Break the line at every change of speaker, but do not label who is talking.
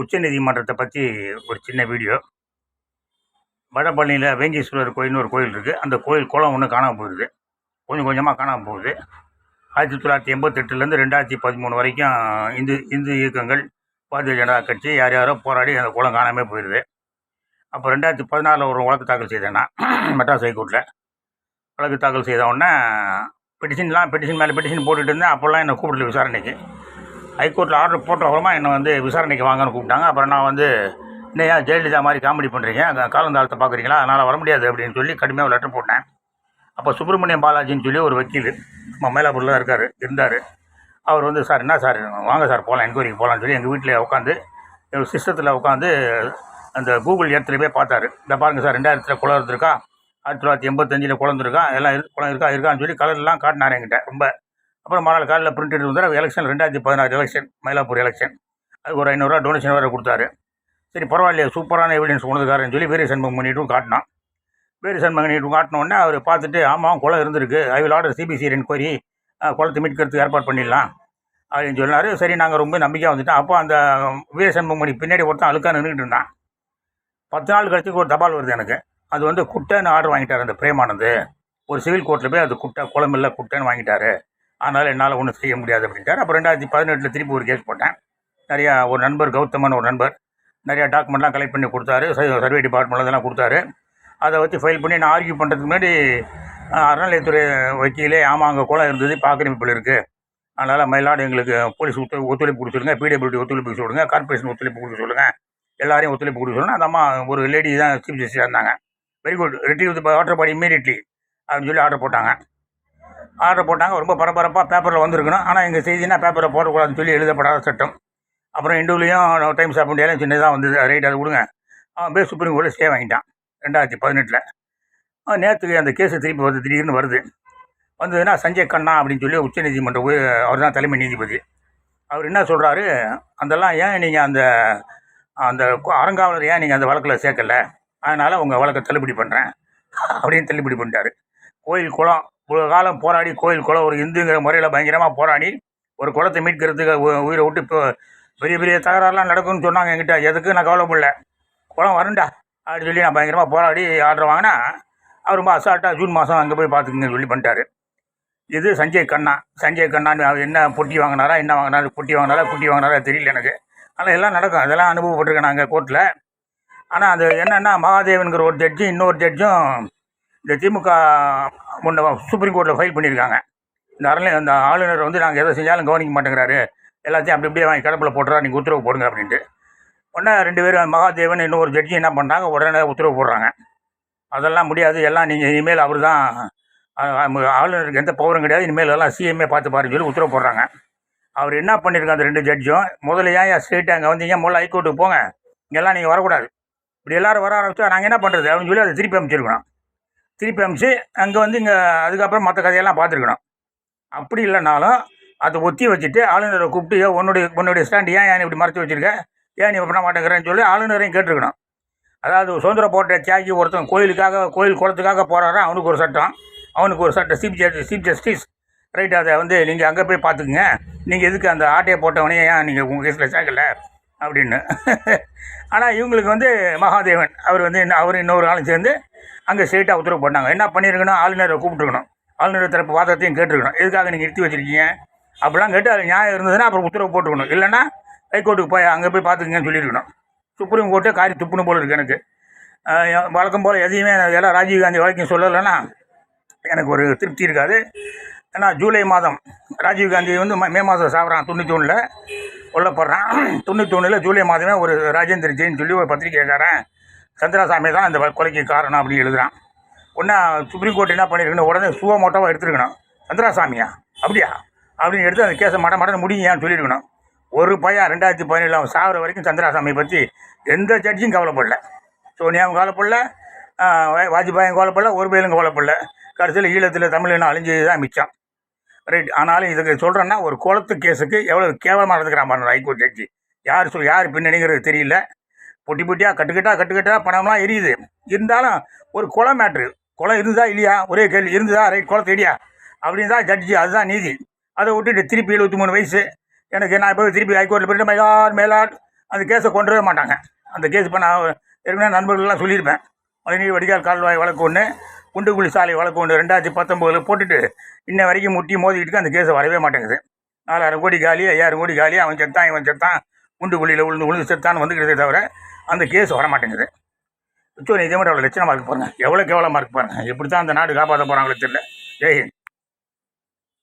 உச்சநீதிமன்றத்தை பற்றி ஒரு சின்ன வீடியோ. வடபழனியில் வேங்கீஸ்வரர் கோயில்னு ஒரு கோயில் இருக்குது அந்த கோயில் குளம் ஒன்று காணாமல் போயிடுது கொஞ்சம் கொஞ்சமாக காணாமல் போகுது. ஆயிரத்தி தொள்ளாயிரத்தி எண்பத்தெட்டுலேருந்து ரெண்டாயிரத்தி பதிமூணு வரைக்கும் இந்து இந்து இயக்கங்கள் பாரதிய ஜனதா கட்சி யார் யாரோ போராடி அந்த குளம் காணாமல் போயிடுது அப்போ ரெண்டாயிரத்தி பதினாலில் ஒரு வழக்கு தாக்கல் செய்தேன் நான் மெட்ராஸ் ஹைகோர்ட்டில் வழக்கு தாக்கல் செய்த உடனே பெட்டிஷன்லாம் பெட்டிஷன் மேலே பெட்டிஷன் போட்டுட்டு இருந்தேன். அப்போல்லாம் என்னை கூப்பிடல விசாரணைக்கு. ஹைகோர்ட்டில் ஆர்டர் போட்ட அப்புறமா என்னை வந்து விசாரணைக்கு வாங்கன்னு கூப்பிட்டாங்க. அப்புறம் நான் வந்து இன்னையா ஜெயலலிதா மாதிரி காமெடி பண்ணுறீங்க அங்கே காலந்தாளத்தை பார்க்குறீங்களா அதனால் வர முடியாது அப்படின்னு சொல்லி கடுமையாக லெட்டர் போட்டேன். அப்போ சுப்பிரமணியம் பாலாஜின்னு சொல்லி ஒரு வக்கீல் நம்ம மயிலாப்பூரில் தான் இருக்கார் இருந்தார். அவர் வந்து சார் என்ன சார்? வாங்க சார் போகலாம் என்கொயரிக்கு போகலான்னு சொல்லி எங்கள் வீட்டில் உட்காந்து எங்கள் சிஸ்டத்தில் உட்காந்து அந்த கூகுள் இடத்துல போய் பார்த்தாரு. இந்த பாருங்கள் சார் ரெண்டாயிரத்தில் குளம் இருந்திருக்கா? ஆயிரத்தி தொள்ளாயிரத்தி எண்பத்தஞ்சில் குழந்திருக்கா எல்லாம் குளம் இருக்கா? இருக்கான்னு சொல்லி கலர்லாம் காட்டினார் என்கிட்ட ரொம்ப அப்புறம் மறுநாள் காலையில் பிரிண்ட் எடுத்து வந்தார் எலெக்ஷன் ரெண்டாயிரத்தி பதினாறு எலெக்ஷன் மயிலாப்பூர் எலெக்ஷன் அதுக்கு ஒரு ஐநூறுரூவா டொனேஷன் வேறு கொடுத்தாரு. சரி பரவாயில்லையே சூப்பரான எவிடன்ஸ் கொண்டதுக்காரன்னு சொல்லி வீர சண்முகம் பண்ணிட்டும் காட்டினான். வீர சண்முகம் பண்ணிட்டும் காட்டினோடனே அவர் பார்த்துட்டு ஆமாம் குளம் இருந்திருக்கு. I will order CBC enquiry குளத்தை மீட்கிறதுக்கு ஏற்பாடு பண்ணிடலாம் அப்படின்னு சொன்னார். சரி நாங்கள் ரொம்ப நம்பிக்கையாக வந்துட்டோம். அப்போ அந்த வீர சண்முகம் பின்னாடி ஒருத்தன் அழுக்கா நின்றுட்டு இருந்தான். பத்து நாள் கழிச்சுக்கு ஒரு தபால் வருது எனக்கு. அது வந்து குட்டைன்னு ஆர்டர் வாங்கிட்டார் அந்த பிரேமானந்து. ஒரு சிவில் கோர்ட்டில் போய் அது குட்டை குளமில்ல குட்டைன்னு வாங்கிட்டாரு. அதனால் என்னால் ஒன்றும் செய்ய முடியாது அப்படின்ட்டார். அப்போ ரெண்டாயிரத்தி பதினெட்டில் திருப்பி ஒரு கேஸ் போட்டேன். நிறையா ஒரு நண்பர் கௌதமன் ஒரு நண்பர் நிறையா டாக்குமெண்ட்லாம் கலெக்ட் பண்ணி கொடுத்தாரு. சர்வே டிபார்ட்மெண்ட்டில் இதெல்லாம் கொடுத்தாரு. அதை வச்சு ஃபைல் பண்ணி நான் ஆர்கியூ பண்ணுறதுக்கு முன்னாடி அறநிலையத்துறை வக்கீலே ஆமாம் அங்கே குளம் இருந்தது பாக்கிரமிப்பில் இருக்குது அதனால் மயிலாடு எங்களுக்கு போலீஸ் ஒத்து ஒத்துழைப்பு கொடுத்துருங்க பிடபிள்யூடி ஒத்துழைப்பு கொடுக்க சொல்லுங்கள் கார்பரேஷன் ஒத்துழைப்பு கொடுக்க சொல்லுங்கள் எல்லாரையும் ஒத்துழைப்பு கொடுக்க சொல்லுங்கள் அந்த அம்மா ஒரு லேடி தான் சீஃப் ஜஸ்டிஸாக இருந்தாங்க. Very good retrieve the order body immediately அப்படின்னு சொல்லி ஆர்டர் போட்டாங்க. ஆர்டர் போட்டாங்க. ரொம்ப பரபரப்பாக பேப்பரில் வந்திருக்கணும். ஆனால் எங்கள் செய்தினா பேப்பரில் போடக்கூடாதுன்னு சொல்லி எழுதப்படாத சட்டம். அப்புறம் இண்டுலையும் டைம்ஸ் ஆஃப் இந்தியாலையும் சின்னதாக வந்தது ரைட் அது கொடுங்க. அவன் போய் சுப்ரீம் கோர்ட்டில் ஸ்டே வாங்கிட்டான். ரெண்டாயிரத்தி பதினெட்டில். நேற்றுக்கு அந்த கேஸு திருப்பி வந்து திடீர்னு வருது. வந்ததுன்னா சஞ்சய் கண்ணா அப்படின்னு சொல்லி உச்சநீதிமன்ற அவர் தான் தலைமை நீதிபதி. அவர் என்ன சொல்கிறாரு அதெல்லாம் ஏன் நீங்கள் அந்த அந்த அறங்காவலர் ஏன் நீங்கள் அந்த வழக்கில் சேர்க்கல? அதனால் உங்கள் வழக்கை தள்ளுபடி பண்ணுறேன் அப்படின்னு தள்ளுபடி பண்ணிட்டாரு. கோயில் குளம் இவ்வளோ காலம் போராடி கோயில் குளம் ஒரு இந்துங்கிற முறையில் பயங்கரமாக போராடி ஒரு குளத்தை மீட்கிறதுக்கு உயிரை விட்டு இப்போ பெரிய பெரிய தகராறுலாம் நடக்கும்னு சொன்னாங்க என்கிட்ட. எதுக்கு நான் கவலைப்படல குளம் வரண்டா அப்படின்னு சொல்லி நான் பயங்கரமாக போராடி ஆர்டர் வாங்கினா அவர் ரொம்ப அசால்ட்டாக ஜூன் மாதம் அங்கே போய் பார்த்துக்குங்கன்னு சொல்லி பண்ணிட்டாரு. இது சஞ்சய் கண்ணா. சஞ்சய் கண்ணான்னு அவர் என்ன பொட்டி வாங்கினாரா என்ன வாங்கினாரு பொட்டி வாங்கினாரா குட்டி வாங்கினாரா தெரியல எனக்கு. ஆனால் எல்லாம் நடக்கும். அதெல்லாம் அனுபவப்பட்டிருக்கேன் நாங்கள் கோர்ட்டில் ஆனால் அது என்னென்னா மகாதேவனுங்கிற ஒரு ஜட்ஜி இன்னொரு ஜட்ஜும் இந்த திமுக முன்ன சுப்ரீம் கோர்ட்டில் ஃபைல் பண்ணியிருக்காங்க. இந்த அரணை அந்த ஆளுநர் வந்து நாங்கள் எதை செஞ்சாலும் கவனிக்க மாட்டேங்கிறாரு. எல்லாத்தையும் அப்படி இப்படியே வாங்கி கடப்பில் போட்டுறா நீங்கள் உத்தரவு போடுங்க அப்படின்ட்டு. உடனே ரெண்டு பேரும் மகாதேவன் இன்னொரு ஜட்ஜி என்ன பண்ணுறாங்க உடனே உத்தரவு போடுறாங்க. அதெல்லாம் முடியாது எல்லாம் நீங்கள் இனிமேல் அவர் தான் ஆளுநருக்கு எந்த பவரும் கிடையாது இனிமேல் எல்லாம் சிஎம்ஏ பார்த்து பாருன்னு சொல்லி உத்தரவு போடுறாங்க. அவர் என்ன பண்ணியிருக்காங்க அந்த ரெண்டு ஜட்ஜும் முதல்ல ஏன் ஸ்ட்ரெயிட்டாக அங்கே வந்தீங்க முதல்ல ஹைகோர்ட்டுக்கு போங்க. இங்கெல்லாம் நீங்கள் வரக்கூடாது. இப்படி எல்லோரும் வர ஆரம்பிச்சா நாங்கள் என்ன பண்ணுறது அப்படின்னு சொல்லி அதை திருப்பி அமைச்சிருக்கணும் திருப்பி அமிச்சு அங்கே வந்து இங்கே அதுக்கப்புறம் மற்ற கதையெல்லாம் பார்த்துருக்கணும். அப்படி இல்லைனாலும் அதை ஒத்தி வச்சுட்டு ஆளுநரை கூப்பிட்டு "ஏன் உன்னுடைய உன்னுடைய ஸ்டாண்ட் ஏன் ஏன் இப்படி மறைச்சி வச்சிருக்க? ஏன் நீ பண்ண மாட்டேங்கிறேன்னு சொல்லி ஆளுநரையும் கேட்டிருக்கணும். அதாவது சுதந்திர போட்ட தியாகி ஒருத்தன் கோயிலுக்காக கோயில் குளத்துக்காக போகிறாரா அவனுக்கு ஒரு சட்டம். அவனுக்கு ஒரு சட்டம் chief justice chief justice. Right அதை வந்து நீங்கள் அங்கே போய் பார்த்துக்குங்க. நீங்கள் எதுக்கு அந்த ஆட்டையை போட்டவனே ஏன் நீங்கள் உங்கள் கேஸில் சேர்க்கலை? அப்படின்னு. ஆனால் இவங்களுக்கு வந்து மகாதேவன். அவர் வந்து அவர் இன்னொரு ஆளும் சேர்ந்து அங்கே ஸ்ட்ரெயிட்டாக உத்தரவு போட்டாங்க. என்ன பண்ணியிருக்கணும் ஆளுநரை கூப்பிட்டுருக்கணும். ஆளுநர் தரப்பு வாதத்தையும் கேட்டிருக்கணும். எதுக்காக நீங்கள் நிறுத்தி வச்சிருக்கீங்க? அப்படிலாம் கேட்டு அது நியாயம் இருந்ததுன்னா அப்புறம் உத்தரவு போட்டுக்கணும். இல்லைன்னா ஹைகோர்ட்டுக்கு போய் அங்கே போய் பார்த்துக்குங்கன்னு சொல்லியிருக்கணும். சுப்ரீம் கோர்ட்டே காரி துப்புன்னு போல இருக்குது எனக்கு. வழக்கம் போல் எதையுமே எல்லாம் ராஜீவ்காந்தி வரைக்கும் சொல்லலைன்னா எனக்கு ஒரு திருப்தி இருக்காது. ஏன்னா ஜூலை மாதம் ராஜீவ்காந்தி வந்து மே மாதம் சாப்பிட்றான் தொண்ணூற்றி ஒன்றில் கொல்லப்படுறான். தொண்ணூற்றி ஒன்றில் ஜூலை மாதமே ஒரு ராஜேந்திர ஜெயின் சொல்லி ஒரு பத்திரிகைக்காரன் சந்திராசாமி தான் அந்த கொலைக்கு காரணம் அப்படின்னு எழுதுகிறான் உடனே சுப்ரீம் கோர்ட் என்ன பண்ணியிருக்கணும் உடனே சுவ மோட்டோவாக எடுத்துருக்கணும். சந்திராசாமியா? அப்படியா? அப்படின்னு எடுத்து அந்த கேஸை மட மடன்னு முடியுங்கன்னு சொல்லியிருக்கணும். ஒரு பையன் ரெண்டாயிரத்தி பதினேழு அவன் சாகிற வரைக்கும் சந்திராசாமியை பற்றி எந்த ஜட்ஜியும் கவலைப்படல. சோனியாவும் கவலைப்படல வாஜ்பாயும் கவலைப்படல ஒரு பயிலும் கவலைப்படல. கடைசியில் ஈழத்தில் தமிழினம் அழிஞ்சு தான் மிச்சம். ரைட் ஆனாலும் இதுக்கு சொல்கிறேன்னா ஒரு குளத்து கேஸுக்கு எவ்வளோ கேவலமாக நடந்துக்கிறான் பாருங்க ஹைகோர்ட் ஜட்ஜி யார் சொல் யார் பின்னணிங்கிறது தெரியல. பொட்டி பொட்டியாக கட்டுக்கட்டா கட்டுக்கட்டா பணம்லாம் எரியுது. இருந்தாலும் ஒரு குளம் மேட்ரு குளம் இருந்ததா இல்லையா? ஒரே கேள்வி. இருந்ததா? ரைட் குளத்தை இடியா அப்படின்னு தான் ஜட்ஜி அதுதான் நீதி. அதை விட்டுட்டு திருப்பி எழுபத்தி மூணு வயசு. எனக்கு நான் இப்போ திருப்பி ஹைகோர்ட்டில் போயிட்டு மயிலாட் மேலாட் அந்த கேஸை கொண்டு வரவே மாட்டாங்க. அந்த கேஸ் இப்போ நான் ஏற்கனவே நண்பர்கள்லாம் சொல்லியிருப்பேன். மழைநீர் வடிகால் கால்வாய் வழக்கு ஒன்று குண்டுகுழி சாலை வழக்கு ஒன்று ரெண்டாயிரத்தி பத்தொம்போதில் போட்டுட்டு இன்ன வரைக்கும் முட்டி மோதிக்கிட்டு அந்த கேஸை வரவே மாட்டேங்குது. நாலாயிரம் கோடி காலி ஐயாயிரம் கோடி காலி அவன் செத்தான் இவன் செத்தான் குண்டுகுழியில் விழுந்து விழுந்து செத்தான்னு வந்துக்கிறதே தவிர அந்த கேஸ் வர மாட்டேங்குது. உச்ச நீதிமன்றம் அவ்வளோ லட்சணமாக இருக்கு பாருங்கள் எவ்வளோ கேவலமாக இருக்கு பாருங்கள் எப்படி தான் அந்த நாடு காப்பாற்ற போகிறாங்களோ தெரியல. ஜெய்ஹிந்த்